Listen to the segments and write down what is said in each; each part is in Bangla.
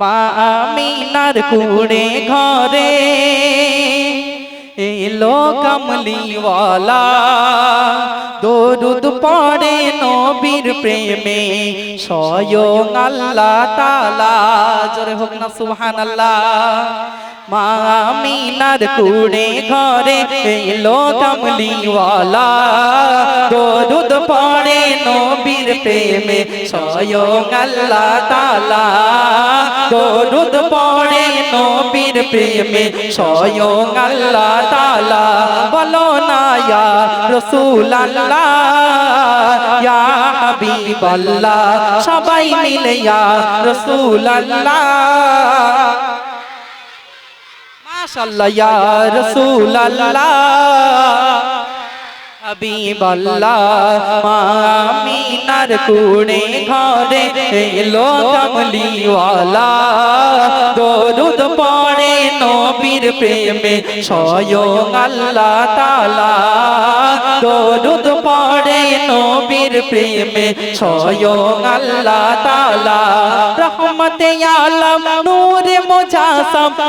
মা আমিনার কুড়ে ঘরে এলো কমলিওয়ালা। দরুদ পড়ে নবীর প্রেমে, স্বয়ং আল্লাহ তালা জোরে হোক না সুবহান আল্লাহ মা আমিনার কুড়ে ঘরে এলো কমলিওয়ালা দরুদ পড়ে নবীর প্রেমে, স্বয়ং আল্লাহ তালা দরুদ পড়ে নবীর প্রেমে, স্বয়ং আল্লাহ তালা বলো না, ইয়া রসুল আল্লাহ ইয়া হাবিব আল্লাহ সবাই মিলে, ইয়া রসুল আল্লাহ মাশাআল্লাহ, ইয়া রাসূলুল্লাহ। হাবিব আল্লাহ মা আমিনার কুড়ে ঘরে এলো কমলিওয়ালা দরুদ পড়ে নবীর প্রেমে, স্বয়ং আল্লাহ তাআলা। প্রেমে আল্লাহ রহমতে আলম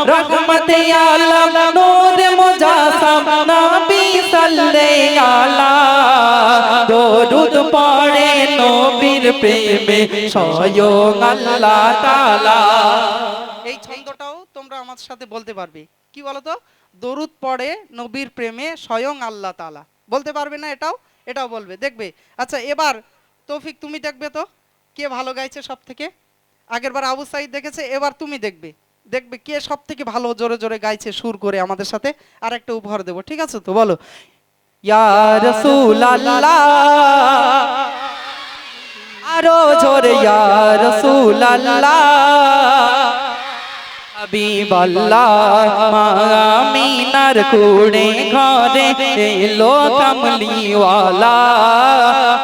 রহমতে আলম আলা দরুদ পড়ে নবীর প্রেমে আল্লাহ এই ছন্দটাও তোমরা আমার সাথে বলতে পারবে। কি বলতো? দরুদ পড়ে নবীর প্রেমে স্বয়ং আল্লাহ তাআলা। বলতে পারবে না এটাও? এটাও বলবে, দেখবে। আচ্ছা এবার তৌফিক, তুমি দেখবে তো? কে ভালো গাইছে সব থেকে আগেরবার আবু সাইদ দেখেছে, এবার তুমি দেখবে। দেখবে কে সব থেকে ভালো জোরে জোরে গাইছে সুর করে আমাদের সাথে? আর একটা উপহার দেবো, ঠিক আছে তো? বলো। আরও জোরে ইয়া রসুল আল্লাহ হাবিব আল্লাহ আমিনার কুড়ে ঘরে এলো কমলিওয়ালা।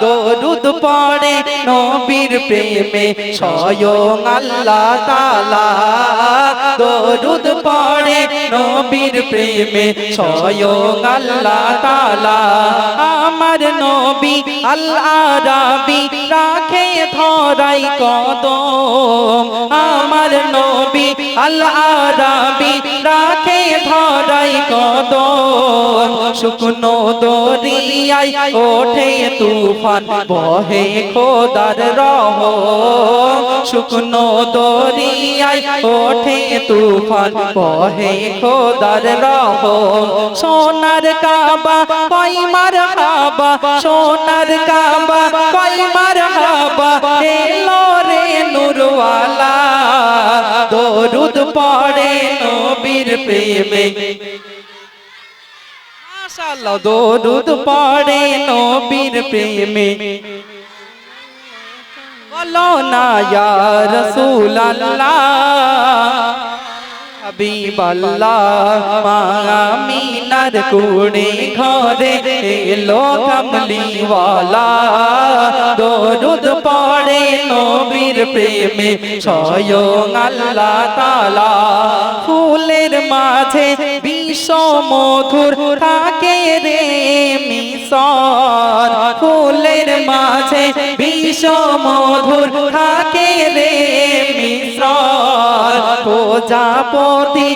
দরুদ পড়ে নবীর প্রেমে, স্বয়ং আল্লাহ তাআলা। দরুদ পড়ে নবীর প্রেমে, স্বয়ং আল্লাহ তালা আমার নবী আল আরাবি রাখে ধরাই কদম। আমার নবী আল আরাবি রাখে ধরাই কদম শুকনো দরিয়াই ওঠে তুফান, বহে খোদার রহ শুকনো দরিয়াই ওঠে তুফান, বহে খোদার রহ সোনার কাবা কইমার হাবা, সোনার কাবা কইমার হাবা, এলো রে নুরওয়ালা। দরুদ পড়ে নবীর প্রেমে। মাশাআল্লাহ দরুদ পড়ে নবীর প্রেমে। বলো না ইয়া রাসূল আল্লাহ হাবিব আল্লাহ আমিনার কুড়ে ঘরে এলো কমলিওয়ালা। দরুদ পড়ে নবীর প্রেমে, স্বয়ং আল্লাহ তাআলা। ফুলের মাঝে বিশ্ব মধুর থাকে রে মিশর ফুলের মাঝে বিশ্ব মধুর থাকে রে মিশর প্রজাপতি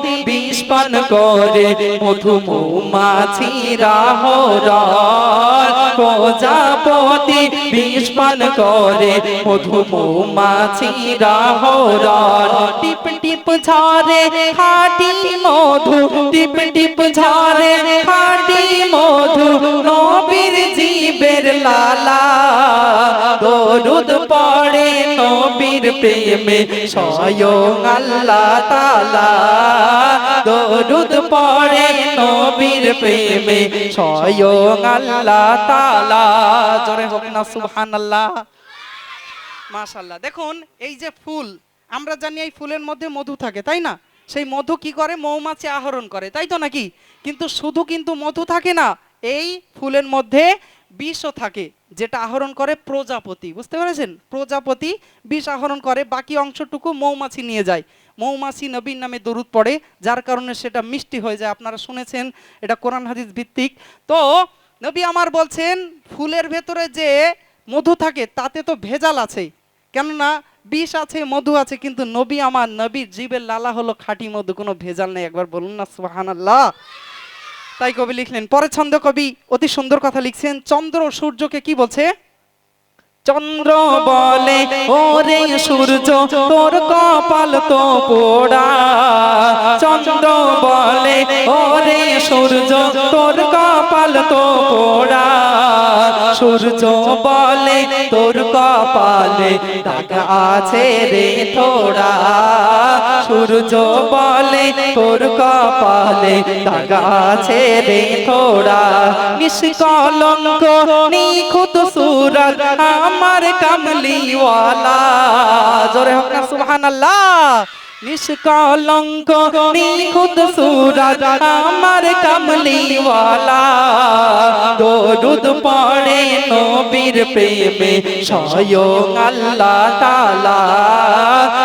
বিস্পন করে মধু মৌমাছিরা হরণ। প্রজাপতি বিস্পন করে মধু মৌমাছিরা হরণ। টিপ টিপ ঝরে খাটি মধু, টিপ টিপ ঝরে খাটি মধু, নবীর জীবের লালা। দরুদ পড়ে প্রেমে স্বয়ং আল্লাহ তাআলা। দরুদ পড়ে নবীর প্রেমে স্বয়ং আল্লাহ তাআলা। জোরে হোক না, সুবহানাল্লাহ। মাশাআল্লাহ। দেখুন, এই যে ফুল, আমরা জানি এই ফুলের মধ্যে মধু থাকে, তাই না? সেই মধু কি করে? মৌমাছি আহরণ করে, তাই তো নাকি? কিন্তু শুধু কিন্তু মধু থাকে না, এই ফুলের মধ্যে বিষও থাকে, যেটা আহরণ করে প্রজাপতি। বুঝতে পেরেছেন? প্রজাপতি বিষ আহরণ করে, বাকি অংশটুকু মৌমাছি নিয়ে যায়। মৌমাছি নবীর নামে দরুদ পড়ে, যার কারণে সেটা মিষ্টি হয়ে যায়। আপনারা শুনেছেন, এটা কোরআন হাদিস ভিত্তিক। তো নবী আমার বলছেন, ফুলের ভেতরে যে মধু থাকে, তাতে তো ভেজাল আছে। কেননা বিষ আছে, মধু আছে, কিন্তু নবী আমার নবীর জীবের লালা হলো খাঁটি মধু। কোনো ভেজাল নেই। একবার বলুন না, সুবহানাল্লাহ। তাই কবি লিখলেন পরে ছন্দ কবি অতি সুন্দর কথা লিখছেন চন্দ্র সূর্যকে কি বলছে? চন্দ্র বলে, ওরে সূর্য, তোর কপাল তো পোড়া। চন্দ্র বলে, ওরে সূর্য, তোর কপাল তো পোড়া। সূর্য বলে, তোর কপালে দাগ আছে রে থোড়া। সূর্য বলে, তোর কপালে দাগ আছে রে থোড়া। নিষ্কলঙ্ক, নিখুঁত সুরত আমার কামলিওয়ালা। জোরে হোক না, সুবহানাল্লাহ। নিষ্কলঙ্ক, নিখুঁত সুরত আমার কামলিওয়ালা। দরুদ পড়ে নবীর প্রেমে, স্বয়ং আল্লাহ তাআলা।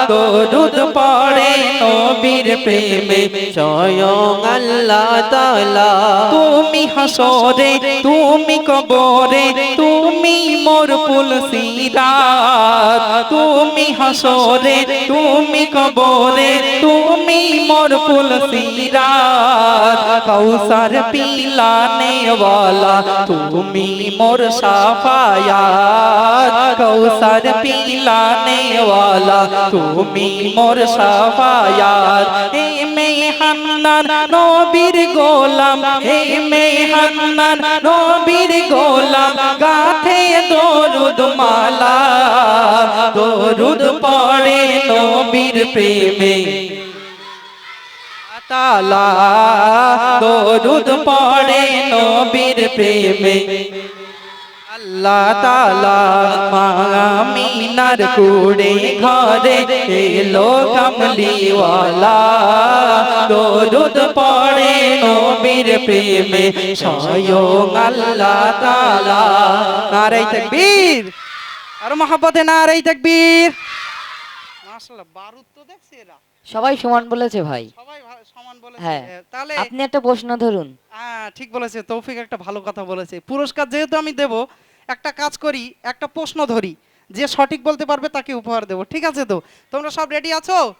দরুদ পড়ে নবীর প্রেমে, স্বয়ং আল্লাহ তুমি হাসরে তুমি কবরে তুমি মোর পুলসিরাত তুমি হাসরে তুমি কবরে তুমি মোর পুলসিরাত কৌসর পিলানে वाला তুমি মোর সাফায়াত কৌসর পিলানে वाला তুমি মোর সাফায়াত হে মেহান্নান নবীর গোলাম হে মেহান্নান নবীর গোলাম, গাথে দরুদ মালা, দরুদ পড়ে নবীর প্রেমে। তালা দরুদ পড়ে নবীর প্রেমে। আল্লাহ তালা মামিনার কুড়ে ঘরে এলো কামলিওয়ালা। দরুদ পড়ে নবীর প্রেমে স্বয়ং আল্লাহ তালা নারাই তাকবীর। আর মহাব্বতে নারাই তাকবীর। মাশাআল্লাহ বারুদ তো দেখছি এরা। সবাই সমান বলেছে ভাই। সবাই সমান বলেছে। হ্যাঁ। তাহলে আপনি একটা প্রশ্ন ধরুন। হ্যাঁ ঠিক বলেছে তৌফিক একটা ভালো কথা বলেছে। পুরস্কার যেহেতু আমি দেব একটা কাজ করি, একটা প্রশ্ন ধরি, যে সঠিক বলতে পারবে তাকে উপহার দেব। ঠিক আছে তো? তোমরা সব রেডি আছো?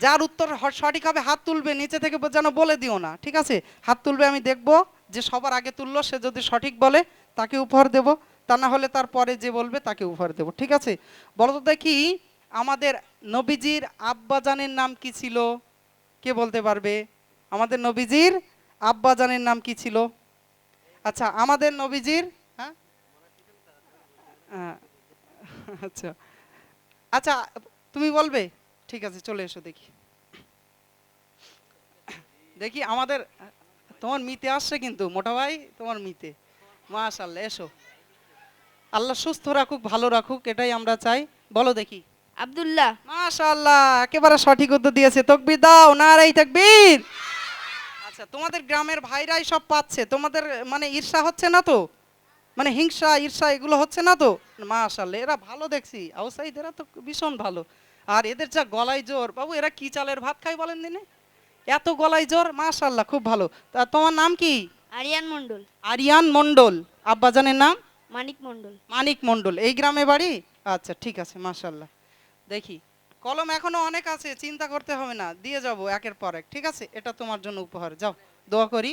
যার উত্তর সঠিক হবে, হাত তুলবে, নিচে থেকে যেন বলে দিও না। ঠিক আছে? হাত তুলবে, আমি দেখব যে সবার আগে তুললো, সে যদি সঠিক বলে, তাকে উপহার দেব। তা না হলে তারপরে যে বলবে, তাকে উপহার দেব। ঠিক আছে? বলো তো দেখি, আমাদের নবীজির আব্বাজানের নাম কি ছিল? কে বলতে পারবে? আমাদের নবীজির আব্বাজানের নাম কি ছিল? আচ্ছা আমাদের নবীজির আচ্ছা। আচ্ছা তুমি বলবে? ঠিক আছে চলে এসো দেখি। দেখি আমাদের তোমার মিতে আসছে কিন্তু মোটা ভাই তোমার মিতে। মাশাল্লাহ এসো। আল্লাহ সুস্থ রাখুক ভালো রাখুক এটাই আমরা চাই। বলো দেখি। আব্দুল্লাহ। মাশাআল্লাহ একেবারে সঠিক উত্তর দিয়েছে। তকবির দাও নারাই তাকবীর। আচ্ছা তোমাদের গ্রামের ভাইরাই সব পাচ্ছে। তোমাদের মানে ঈর্ষা হচ্ছে না তো? মানে হিংসা ঈর্ষা এগুলো হচ্ছে না তো? মাশাআল্লাহ এরা ভালো দেখছি। আউসাইদ এরা তো ভীষণ ভালো। আর এদের যা গলায় জোর বাবু এরা কি চালের ভাত খায় বলেন দিনে? এত গলায় জোর মাশাআল্লাহ খুব ভালো। তা তোমার নাম কি? আরিয়ান মণ্ডল। আরিয়ান মণ্ডল। আব্বাজানের নাম? মানিক মন্ডল মানিক মণ্ডল। এই গ্রামে বাড়ি? আচ্ছা ঠিক আছে মাশাল্লাহ দেখি। কলম এখনও অনেক আছে চিন্তা করতে হবে না। দিয়ে যাব একের পর এক ঠিক আছে? এটা তোমার জন্য উপহার। যাও দোয়া করি।